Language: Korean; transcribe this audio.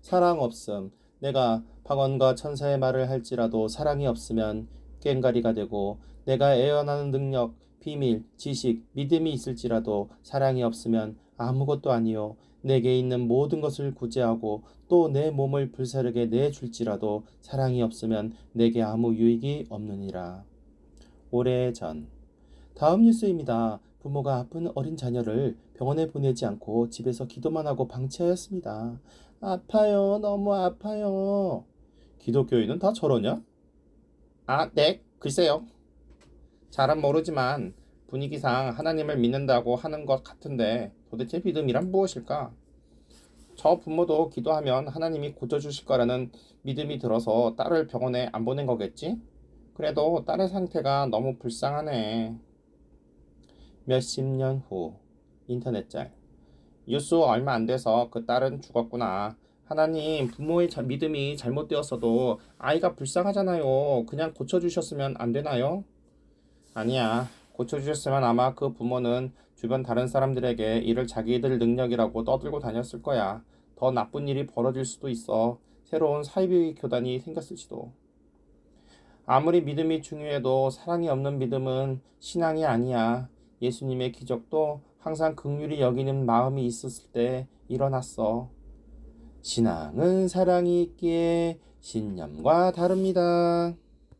사랑 없음. 내가 방언과 천사의 말을 할지라도 사랑이 없으면 꽹가리가 되고 내가 애언하는 능력, 비밀, 지식, 믿음이 있을지라도 사랑이 없으면 아무것도 아니요. 내게 있는 모든 것을 구제하고 또 내 몸을 불사르게 내줄지라도 사랑이 없으면 내게 아무 유익이 없느니라. 오래전 다음 뉴스입니다. 부모가 아픈 어린 자녀를 병원에 보내지 않고 집에서 기도만 하고 방치하였습니다. 아파요. 너무 아파요. 기독교인은 다 저러냐? 아, 네. 글쎄요. 잘은 모르지만 분위기상 하나님을 믿는다고 하는 것 같은데 도대체 믿음이란 무엇일까? 저 부모도 기도하면 하나님이 고쳐주실 거라는 믿음이 들어서 딸을 병원에 안 보낸 거겠지? 그래도 딸의 상태가 너무 불쌍하네. 몇십 년 후 인터넷 짤 뉴스 얼마 안 돼서 그 딸은 죽었구나. 하나님 부모의 자- 믿음이 잘못되었어도 아이가 불쌍하잖아요. 그냥 고쳐주셨으면 안 되나요? 아니야. 고쳐주셨으면 아마 그 부모는 주변 다른 사람들에게 이를 자기들 능력이라고 떠들고 다녔을 거야. 더 나쁜 일이 벌어질 수도 있어. 새로운 사이비 교단이 생겼을지도. 아무리 믿음이 중요해도 사랑이 없는 믿음은 신앙이 아니야. 예수님의 기적도 항상 긍휼히 여기는 마음이 있었을 때 일어났어. 신앙은 사랑이 있기에 신념과 다릅니다.